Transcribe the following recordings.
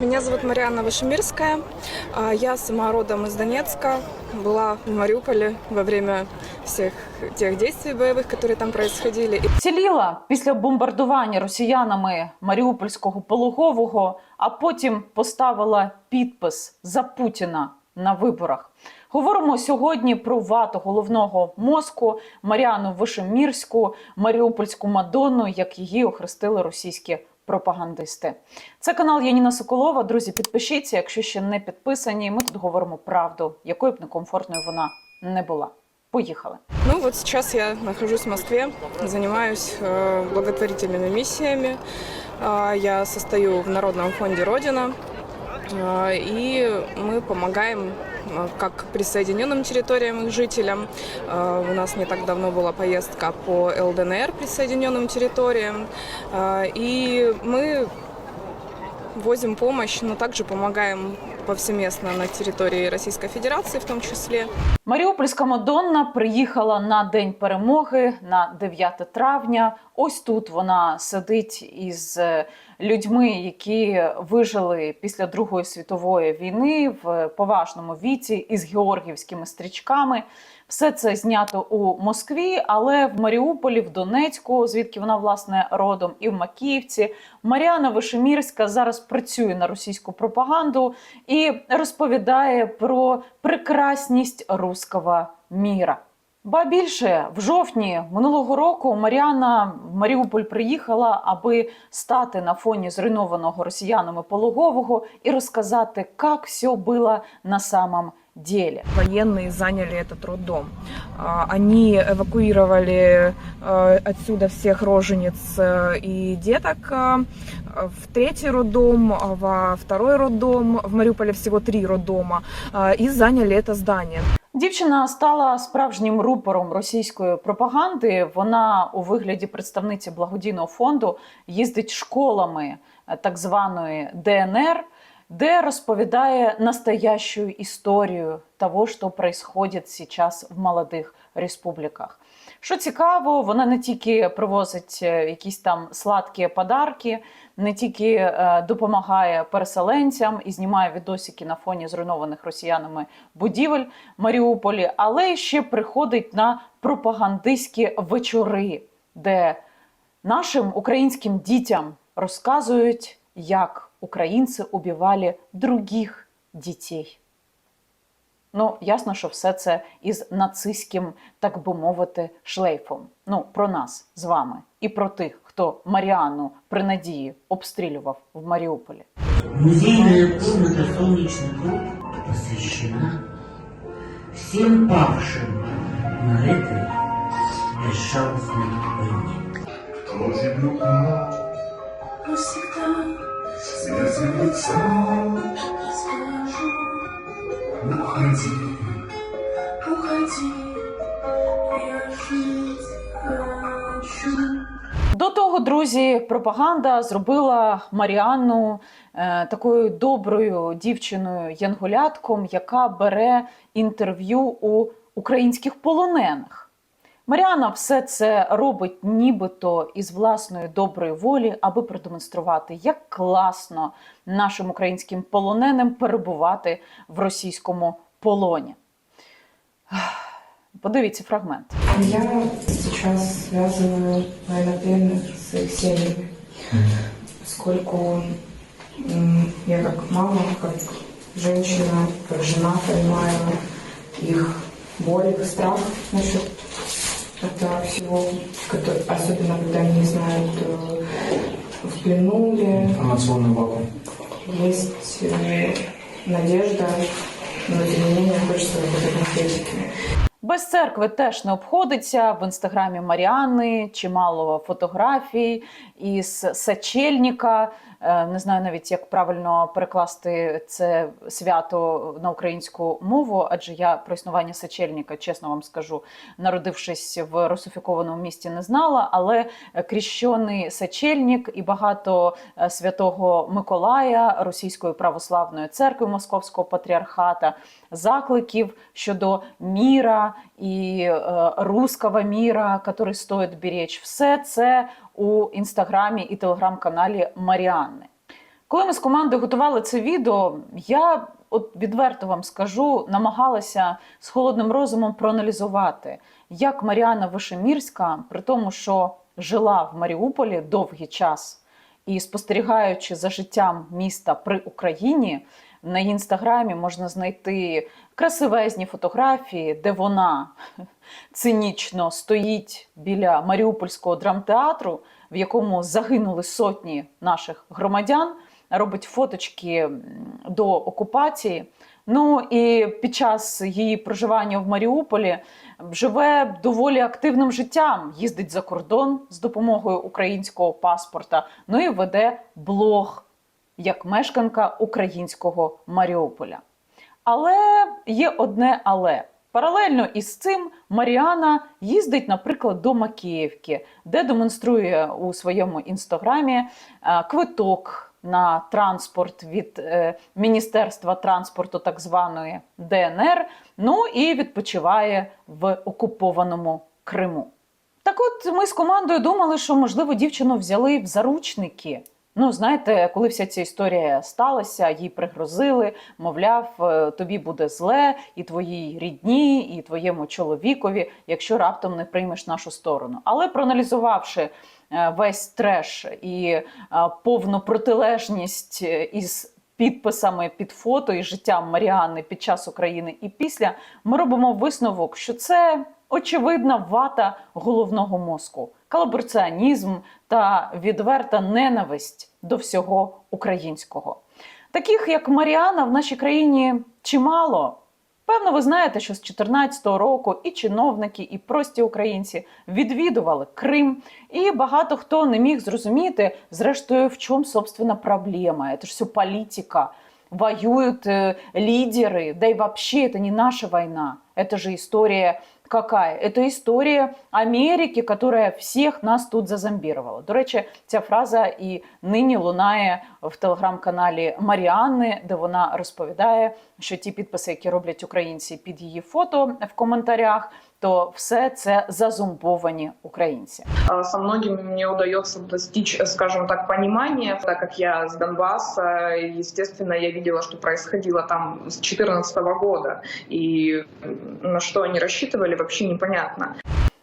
Меня зовут Марианна Вышемирская. А, Я сама родом из Донецка. Была в Мариуполе во время всех тех действий боевых, которые там происходили. И Ціліла після бомбардування росіянами Маріупольського пологового, а потім поставила підпис за Путіна на виборах. Говоримо сьогодні про вату головного мозку Маріану Вишемірську, Маріупольську Мадонну, як її охрестили російські пропагандисти. Це канал Яніна Соколова. Друзі, підпишіться, якщо ще не підписані. Ми тут говоримо правду, якою б некомфортною вона не була. Поїхали. ну вот сейчас я нахожусь в Москве, занимаюсь э, благотворительными миссиями. А, Я состою в Народном фонде Родина. А, И мы помогаем а, как присоединенным территориям их жителям. А, У нас не так давно была поездка по ЛДНР присоединенным территориям. А, И мы возим помощь, но также помогаем повсеместно на территории Российской Федерации в том числе. Маріупольська Мадонна приїхала на День перемоги на 9 травня. Ось тут вона сидить із е, людьми, які вижили після Другої світової війни в поважному віці із георгівськими стрічками. Все це знято у Москві, але в Маріуполі, в Донецьку, звідки вона власне родом, і в Макіївці. Маріана Вишемірська зараз працює на російську пропаганду і розповідає про прекрасність руского міра. Ба більше в жовтні минулого року Маріана в Маріуполь приїхала, аби стати на фоні зруйнованого росіянами пологового і розказати, як все було на самом деле. Военные заняли этот роддом. А, Они эвакуировали э, отсюда всех рожениц э, и деток э, в третий роддом, а во второй роддом. В Мариуполе всего три роддома. э, И заняли это здание. Дівчина стала справжнім рупором російської пропаганди. Вона у вигляді представниці благодійного фонду їздить школами е, так званої ДНР, де розповідає настоящую історію того, що происходит сейчас в молодих республіках. Що цікаво, вона не тільки привозить е, якісь там сладкі подарки, не тільки е, допомагає переселенцям і знімає відосики на фоні зруйнованих росіянами будівель Маріуполі, але ще приходить на пропагандистські вечори, де нашим українським дітям розказують, як українці убивали других дітей. Ну, ясно, що все це із нацистським, так би мовити, шлейфом. Ну, про нас з вами і про тих, хто Маріану при надії обстрілював в Маріуполі. Музейная комната «Солнечный круг» посвящена всем павшим на этой безжалостной войне. Кто тебе упал? Лицо, Скажу, уходи. уходи, я жить хочу. До того, друзі, пропаганда зробила Маріанну е, такою доброю дівчиною янголятком, яка бере інтерв'ю у українських полонених. Маріана все це робить нібито із власної доброї волі, аби продемонструвати, як класно нашим українським полоненим перебувати в російському полоні. Подивіться фрагмент. Я сейчас связываю, наверное, первых с их семьями, поскольку м, я как мама, как женщина, как жена понимаю их боль, их страх насчет этого всего, который- особенно когда они не знают, э, в плену ли, Информационный вакуум. есть э, надежда, но тем не менее хочется какой-то конкретики. Без церкви теж не обходиться в інстаграмі Маріани, чимало фотографій із сачельника. Е, Не знаю навіть, як правильно перекласти це свято на українську мову, адже я про існування сачельника, чесно вам скажу, народившись в русифікованому місті, не знала. Але кріщений сачельник і багато е, святого Миколая Російської православної церкви Московського патріархата закликів щодо міра і е, руского міра, який стоїть беречь. Все це у інстаграмі і телеграм-каналі Маріанни. Коли ми з командою готували це відео, я от відверто вам скажу, намагалася з холодним розумом проаналізувати, як Маріана Вишемірська, при тому, що жила в Маріуполі довгий час, і спостерігаючи за життям міста при Україні, на інстаграмі можна знайти красивезні фотографії, де вона цинічно стоїть біля Маріупольського драмтеатру, в якому загинули сотні наших громадян, робить фоточки до окупації. Ну і під час її проживання в Маріуполі живе доволі активним життям, їздить за кордон з допомогою українського паспорта. Ну і веде блог як мешканка українського Маріуполя. Але є одне але. Паралельно із цим Маріана їздить, наприклад, до Макіївки, де демонструє у своєму інстаграмі е, квиток на транспорт від е, Міністерства транспорту, так званої ДНР. Ну і відпочиває в окупованому Криму. Так от ми з командою думали, що можливо дівчину взяли в заручники. Ну, знаєте, коли вся ця історія сталася, їй пригрозили, мовляв, е, тобі буде зле, і твоїй рідні, і твоєму чоловікові, якщо раптом не приймеш нашу сторону. Але проаналізувавши е, весь треш і е, повну протилежність із підписами під фото і життям Маріани під час України і після, ми робимо висновок, що це очевидна вата головного мозку, колабораціонізм та відверта ненависть до всього українського. Таких як Маріана в нашій країні чимало. Певно, ви знаєте, що з 2014 року і чиновники, і прості українці відвідували Крим, і багато хто не міг зрозуміти, зрештою, в чому собственно проблема. Це ж все політика. Воюют э, лидеры, да и вообще это не наша война. Это же история какая? Это історія Америки, которая всіх нас тут зазомбірувала. До речі, ця фраза і нині лунає в телеграм-каналі Маріанни, де вона розповідає, що ті підписи, які роблять українці під її фото в коментарях, то все це зазумбовані українці. Со многими мне удается достичь, скажем так, понимания, так как я с Донбасса, естественно, я видела, что происходило там с 2014 года, и на что они рассчитывали, вообще непонятно.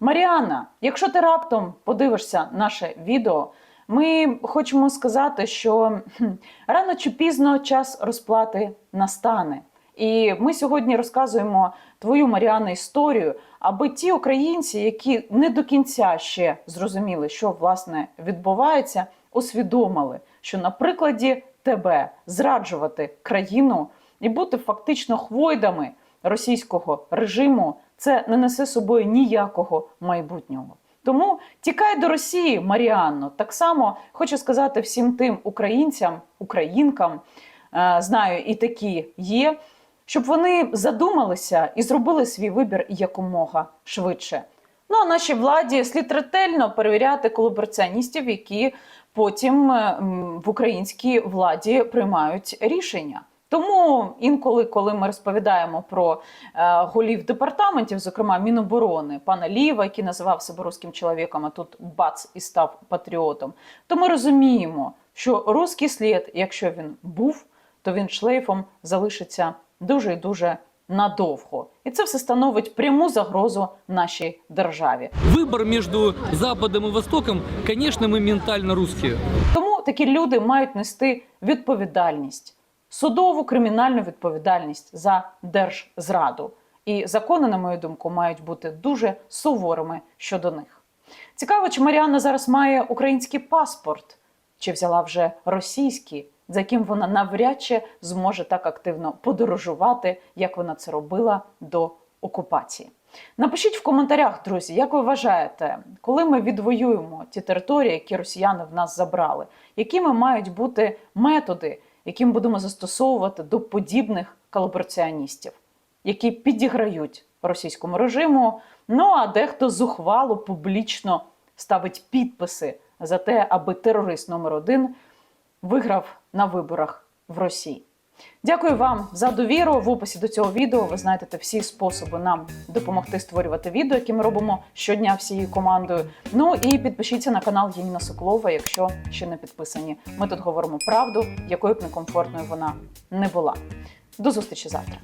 Маріана, якщо ти раптом подивишся наше відео, ми хочемо сказати, що хм, рано чи пізно час розплати настане. І ми сьогодні розказуємо твою Маріана історію, аби ті українці, які не до кінця ще зрозуміли, що власне відбувається, усвідомили, що на прикладі тебе зраджувати країну і бути фактично хвойдами російського режиму це не несе собою ніякого майбутнього. Тому тікай до Росії, Маріанно. Так само хочу сказати всім тим українцям, українкам, е, знаю, і такі є, щоб вони задумалися і зробили свій вибір якомога швидше. Ну а нашій владі слід ретельно перевіряти колабораціоністів, які потім е, в українській владі приймають рішення. Тому інколи, коли ми розповідаємо про е, голів департаментів, зокрема Міноборони, пана Ліва, який називав себе руським чоловіком, а тут бац і став патріотом, то ми розуміємо, що руський слід, якщо він був, то він шлейфом залишиться дуже і дуже надовго. І це все становить пряму загрозу нашій державі. Выбор между Западом и Востоком, конечно, мы ментально русские. Тому такі люди мають нести відповідальність, судову кримінальну відповідальність за держзраду. І закони, на мою думку, мають бути дуже суворими щодо них. Цікаво, чи Маріанна зараз має український паспорт, чи взяла вже російський, за яким вона навряд чи зможе так активно подорожувати, як вона це робила до окупації. Напишіть в коментарях, друзі, як ви вважаєте, коли ми відвоюємо ті території, які росіяни в нас забрали, якими мають бути методи, які ми будемо застосовувати до подібних колабораціоністів, які підіграють російському режиму. Ну а дехто зухвало публічно ставить підписи за те, аби терорист номер один виграв на виборах в Росії. Дякую вам за довіру. В описі до цього відео ви знайдете всі способи нам допомогти створювати відео, які ми робимо щодня всією командою. Ну і підпишіться на канал Єніна Соколова, якщо ще не підписані. Ми тут говоримо правду, якою б некомфортною вона не була. До зустрічі завтра.